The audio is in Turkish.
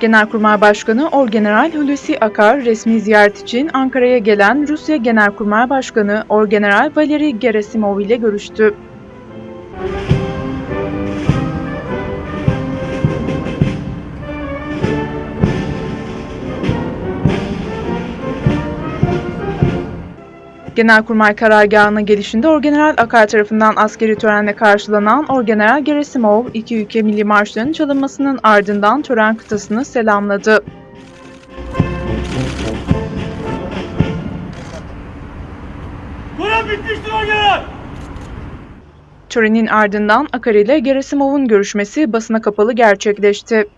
Genelkurmay Başkanı Orgeneral Hulusi Akar resmi ziyaret için Ankara'ya gelen Rusya Genelkurmay Başkanı Orgeneral Valeri Gerasimov ile görüştü. Genelkurmay karargahına gelişinde Orgeneral Akar tarafından askeri törenle karşılanan Orgeneral Gerasimov, iki ülke milli marşlarının çalınmasının ardından tören kıtasını selamladı. Görev bitmiştir orgeneral. Törenin ardından Akar ile Gerasimov'un görüşmesi basına kapalı gerçekleşti.